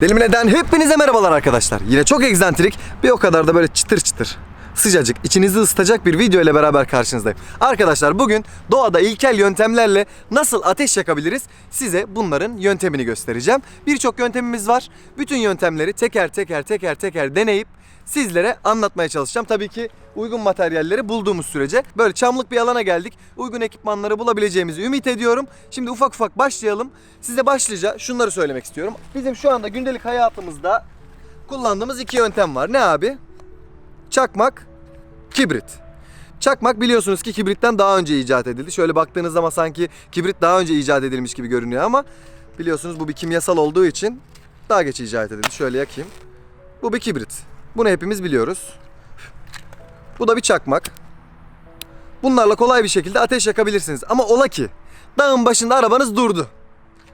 Delimineden hepinize merhabalar arkadaşlar. Yine çok egzantrik bir o kadar da böyle çıtır çıtır sıcacık içinizi ısıtacak bir video ile beraber karşınızdayım. Arkadaşlar bugün doğada ilkel yöntemlerle nasıl ateş yakabiliriz size bunların yöntemini göstereceğim. Birçok yöntemimiz var. Bütün yöntemleri teker teker teker teker deneyip sizlere anlatmaya çalışacağım. Tabii ki uygun materyalleri bulduğumuz sürece. Böyle çamlık bir alana geldik. Uygun ekipmanları bulabileceğimizi ümit ediyorum. Şimdi ufak ufak başlayalım. Size başlıca şunları söylemek istiyorum. Bizim şu anda gündelik hayatımızda kullandığımız iki yöntem var. Ne abi? Çakmak, kibrit. Çakmak biliyorsunuz ki kibritten daha önce icat edildi. Şöyle baktığınız zaman sanki kibrit daha önce icat edilmiş gibi görünüyor ama biliyorsunuz bu bir kimyasal olduğu için daha geç icat edildi. Şöyle yakayım. Bu bir kibrit. Bunu hepimiz biliyoruz. Bu da bir çakmak. Bunlarla kolay bir şekilde ateş yakabilirsiniz. Ama ola ki dağın başında arabanız durdu.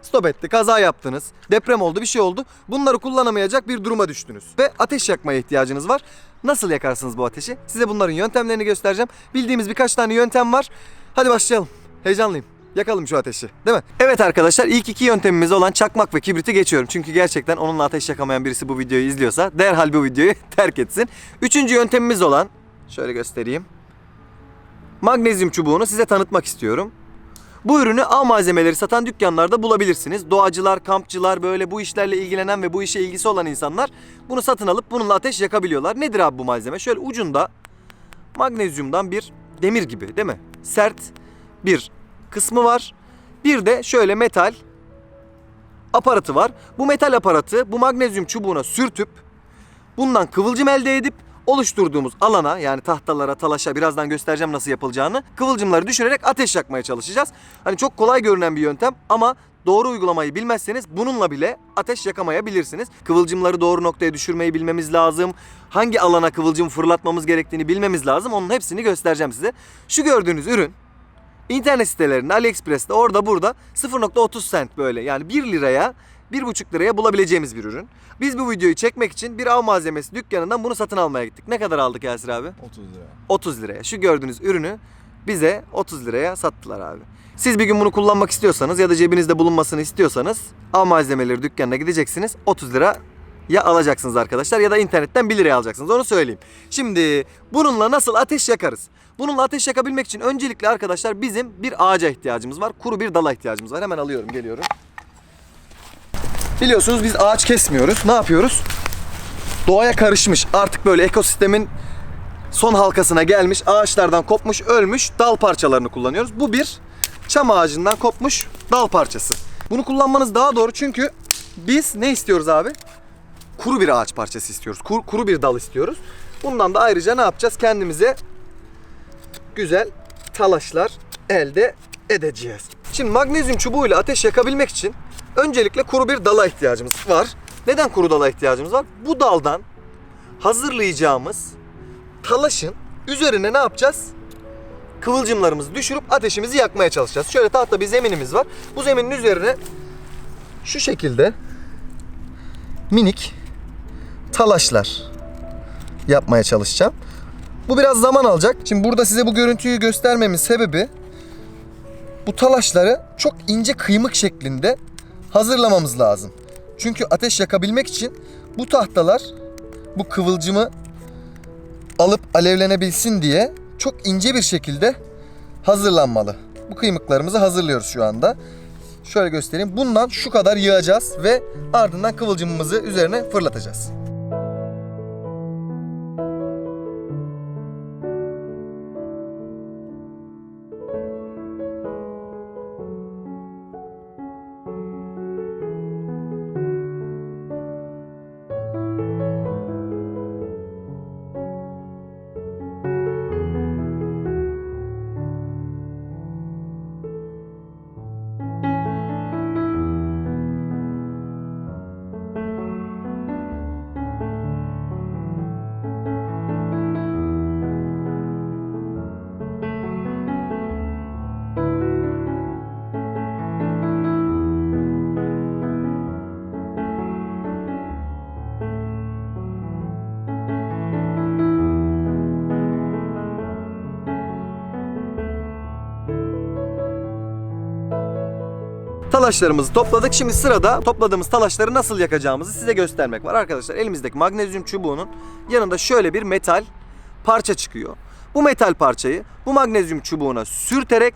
Stop etti, kaza yaptınız, deprem oldu, bir şey oldu. Bunları kullanamayacak bir duruma düştünüz. Ve ateş yakmaya ihtiyacınız var. Nasıl yakarsınız bu ateşi? Size bunların yöntemlerini göstereceğim. Bildiğimiz birkaç tane yöntem var. Hadi başlayalım. Heyecanlıyım. Yakalım şu ateşi. Değil mi? Evet arkadaşlar ilk iki yöntemimiz olan çakmak ve kibriti geçiyorum. Çünkü gerçekten onunla ateş yakamayan birisi bu videoyu izliyorsa derhal bu videoyu terk etsin. Üçüncü yöntemimiz olan şöyle göstereyim. Magnezyum çubuğunu size tanıtmak istiyorum. Bu ürünü av malzemeleri satan dükkanlarda bulabilirsiniz. Doğacılar, kampçılar, böyle bu işlerle ilgilenen ve bu işe ilgisi olan insanlar bunu satın alıp bununla ateş yakabiliyorlar. Nedir abi bu malzeme? Şöyle ucunda magnezyumdan bir demir gibi değil mi? Sert bir kısmı var. Bir de şöyle metal aparatı var. Bu metal aparatı bu magnezyum çubuğuna sürtüp bundan kıvılcım elde edip oluşturduğumuz alana yani tahtalara, talaşa birazdan göstereceğim nasıl yapılacağını kıvılcımları düşürerek ateş yakmaya çalışacağız. Hani çok kolay görünen bir yöntem ama doğru uygulamayı bilmezseniz bununla bile ateş yakamayabilirsiniz. Kıvılcımları doğru noktaya düşürmeyi bilmemiz lazım. Hangi alana kıvılcım fırlatmamız gerektiğini bilmemiz lazım. Onun hepsini göstereceğim size. Şu gördüğünüz ürün İnternet sitelerinde, AliExpress'te orada burada 0.30 cent böyle yani 1 liraya 1,5 liraya bulabileceğimiz bir ürün. Biz bu videoyu çekmek için bir av malzemesi dükkanından bunu satın almaya gittik. Ne kadar aldık Yasir abi? 30 lira. 30 liraya. Şu gördüğünüz ürünü bize 30 liraya sattılar abi. Siz bir gün bunu kullanmak istiyorsanız ya da cebinizde bulunmasını istiyorsanız av malzemeleri dükkanına gideceksiniz. 30 lira ya alacaksınız arkadaşlar ya da internetten 1 liraya alacaksınız onu söyleyeyim. Şimdi bununla nasıl ateş yakarız? Bununla ateş yakabilmek için öncelikle arkadaşlar bizim bir ağaca ihtiyacımız var. Kuru bir dala ihtiyacımız var. Hemen alıyorum geliyorum. Biliyorsunuz biz ağaç kesmiyoruz. Ne yapıyoruz? Doğaya karışmış artık böyle ekosistemin son halkasına gelmiş, ağaçlardan kopmuş, ölmüş dal parçalarını kullanıyoruz. Bu bir çam ağacından kopmuş dal parçası. Bunu kullanmanız daha doğru çünkü biz ne istiyoruz abi? Kuru bir ağaç parçası istiyoruz. Kuru, kuru bir dal istiyoruz. Bundan da ayrıca ne yapacağız? Kendimize güzel talaşlar elde edeceğiz. Şimdi magnezyum çubuğuyla ateş yakabilmek için öncelikle kuru bir dala ihtiyacımız var. Neden kuru dala ihtiyacımız var? Bu daldan hazırlayacağımız talaşın üzerine ne yapacağız? Kıvılcımlarımızı düşürüp ateşimizi yakmaya çalışacağız. Şöyle tahta bir zeminimiz var. Bu zeminin üzerine şu şekilde minik talaşlar yapmaya çalışacağım. Bu biraz zaman alacak. Şimdi burada size bu görüntüyü göstermemin sebebi bu talaşları çok ince kıymık şeklinde hazırlamamız lazım. Çünkü ateş yakabilmek için bu tahtalar bu kıvılcımı alıp alevlenebilsin diye çok ince bir şekilde hazırlanmalı. Bu kıymıklarımızı hazırlıyoruz şu anda. Şöyle göstereyim. Bundan şu kadar yığacağız ve ardından kıvılcımımızı üzerine fırlatacağız. Talaşlarımızı topladık. Şimdi sırada topladığımız talaşları nasıl yakacağımızı size göstermek var. Arkadaşlar elimizdeki magnezyum çubuğunun yanında şöyle bir metal parça çıkıyor. Bu metal parçayı bu magnezyum çubuğuna sürterek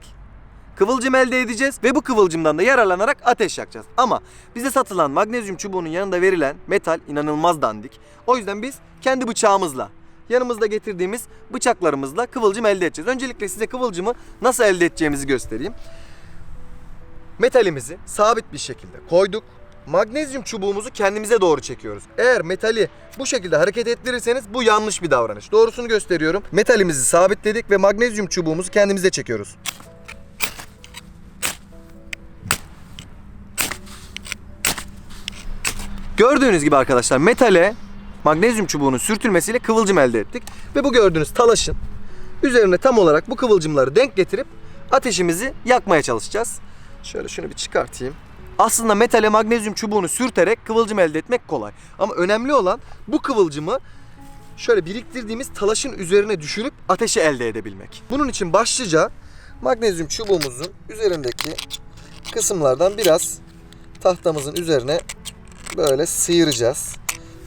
kıvılcım elde edeceğiz ve bu kıvılcımdan da yararlanarak ateş yakacağız. Ama bize satılan magnezyum çubuğunun yanında verilen metal inanılmaz dandik. O yüzden biz kendi bıçağımızla yanımızda getirdiğimiz bıçaklarımızla kıvılcım elde edeceğiz. Öncelikle size kıvılcımı nasıl elde edeceğimizi göstereyim. Metalimizi sabit bir şekilde koyduk. Magnezyum çubuğumuzu kendimize doğru çekiyoruz. Eğer metali bu şekilde hareket ettirirseniz bu yanlış bir davranış. Doğrusunu gösteriyorum. Metalimizi sabitledik ve magnezyum çubuğumuzu kendimize çekiyoruz. Gördüğünüz gibi arkadaşlar metale magnezyum çubuğunun sürtülmesiyle kıvılcım elde ettik. Ve bu gördüğünüz talaşın üzerine tam olarak bu kıvılcımları denk getirip ateşimizi yakmaya çalışacağız. Şöyle şunu bir çıkartayım. Aslında metale magnezyum çubuğunu sürterek kıvılcım elde etmek kolay. Ama önemli olan bu kıvılcımı şöyle biriktirdiğimiz talaşın üzerine düşürüp ateşi elde edebilmek. Bunun için başlıca magnezyum çubuğumuzun üzerindeki kısımlardan biraz tahtamızın üzerine böyle sıyıracağız.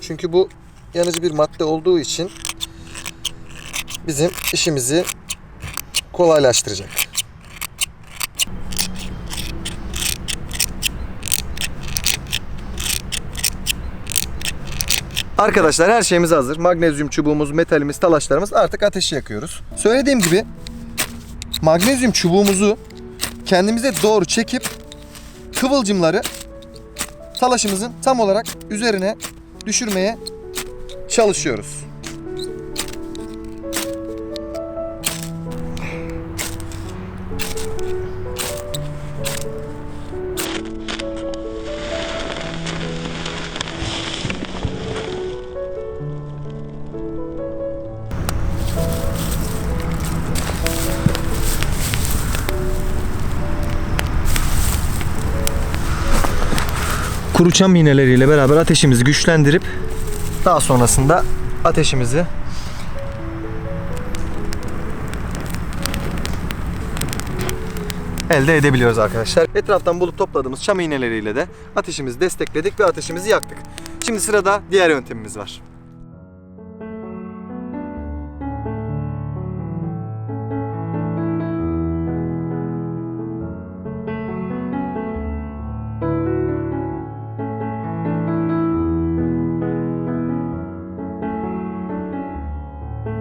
Çünkü bu yanıcı bir madde olduğu için bizim işimizi kolaylaştıracak. Arkadaşlar her şeyimiz hazır. Magnezyum çubuğumuz, metalimiz, talaşlarımız artık ateşi yakıyoruz. Söylediğim gibi magnezyum çubuğumuzu kendimize doğru çekip kıvılcımları talaşımızın tam olarak üzerine düşürmeye çalışıyoruz. Kuru çam iğneleriyle beraber ateşimizi güçlendirip daha sonrasında ateşimizi elde edebiliyoruz arkadaşlar. Etraftan bulup topladığımız çam iğneleriyle de ateşimizi destekledik ve ateşimizi yaktık. Şimdi sırada diğer yöntemimiz var.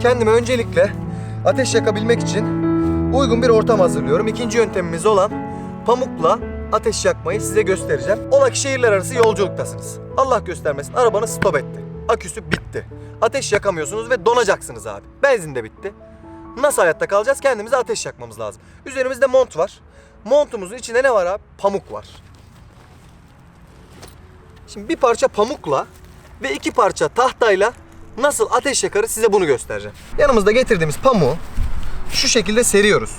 Kendime öncelikle ateş yakabilmek için uygun bir ortam hazırlıyorum. İkinci yöntemimiz olan pamukla ateş yakmayı size göstereceğim. Ola ki şehirler arası yolculuktasınız. Allah göstermesin arabanız stop etti. Aküsü bitti. Ateş yakamıyorsunuz ve donacaksınız abi. Benzin de bitti. Nasıl hayatta kalacağız? Kendimize ateş yakmamız lazım. Üzerimizde mont var. Montumuzun içinde ne var abi? Pamuk var. Şimdi bir parça pamukla ve iki parça tahtayla nasıl ateş yakarız size bunu göstereceğim. Yanımızda getirdiğimiz pamuğu şu şekilde seriyoruz.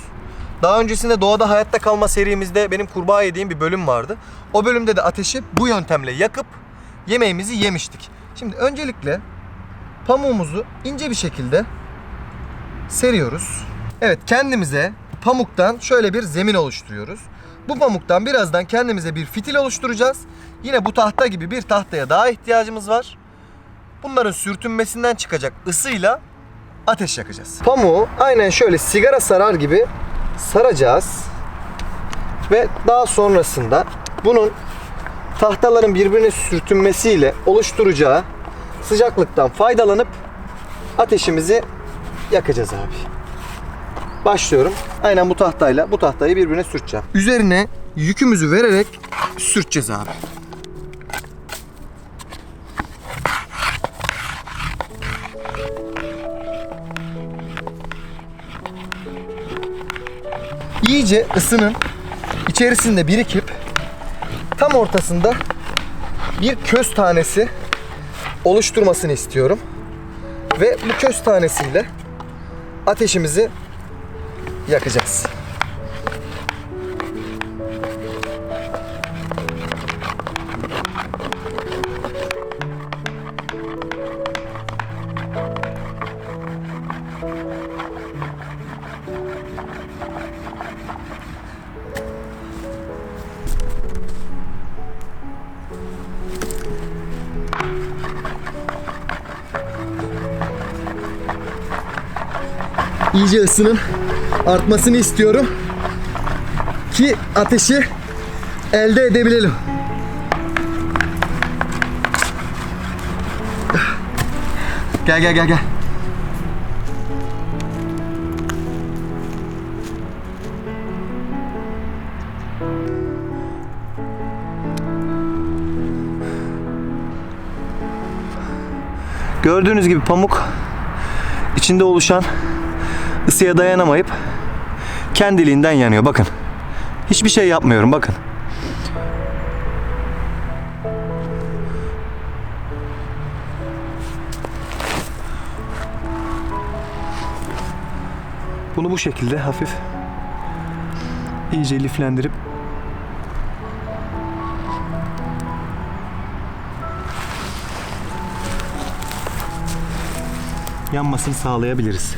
Daha öncesinde doğada hayatta kalma serimizde benim kurbağa yediğim bir bölüm vardı. O bölümde de ateşi bu yöntemle yakıp yemeğimizi yemiştik. Şimdi öncelikle pamuğumuzu ince bir şekilde seriyoruz. Evet kendimize pamuktan şöyle bir zemin oluşturuyoruz. Bu pamuktan birazdan kendimize bir fitil oluşturacağız. Yine bu tahta gibi bir tahtaya daha ihtiyacımız var. Bunların sürtünmesinden çıkacak ısıyla ateş yakacağız. Pamuğu aynen şöyle sigara sarar gibi saracağız. Ve daha sonrasında bunun tahtaların birbirine sürtünmesiyle oluşturacağı sıcaklıktan faydalanıp ateşimizi yakacağız abi. Başlıyorum. Aynen bu tahtayla bu tahtayı birbirine sürteceğim. Üzerine yükümüzü vererek sürteceğiz abi. İyice ısının içerisinde birikip tam ortasında bir köz tanesi oluşturmasını istiyorum. Ve bu köz tanesiyle ateşimizi yakacağız. İyice ısının artmasını istiyorum ki ateşi elde edebilelim. Gel gel gel gel. Gördüğünüz gibi pamuk içinde oluşan ısıya dayanamayıp kendiliğinden yanıyor. Bakın. Hiçbir şey yapmıyorum bakın. Bunu bu şekilde hafif iyice liflendirip yanmasını sağlayabiliriz.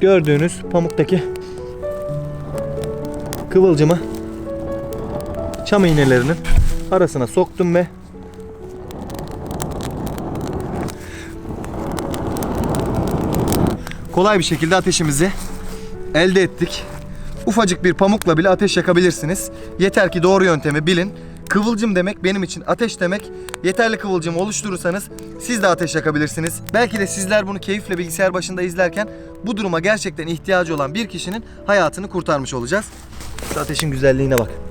Gördüğünüz pamuktaki kıvılcımı çam iğnelerinin arasına soktum ve kolay bir şekilde ateşimizi elde ettik. Ufacık bir pamukla bile ateş yakabilirsiniz. Yeter ki doğru yöntemi bilin. Kıvılcım demek benim için ateş demek. Yeterli kıvılcım oluşturursanız siz de ateş yakabilirsiniz. Belki de sizler bunu keyifle bilgisayar başında izlerken bu duruma gerçekten ihtiyacı olan bir kişinin hayatını kurtarmış olacağız. Şu ateşin güzelliğine bak.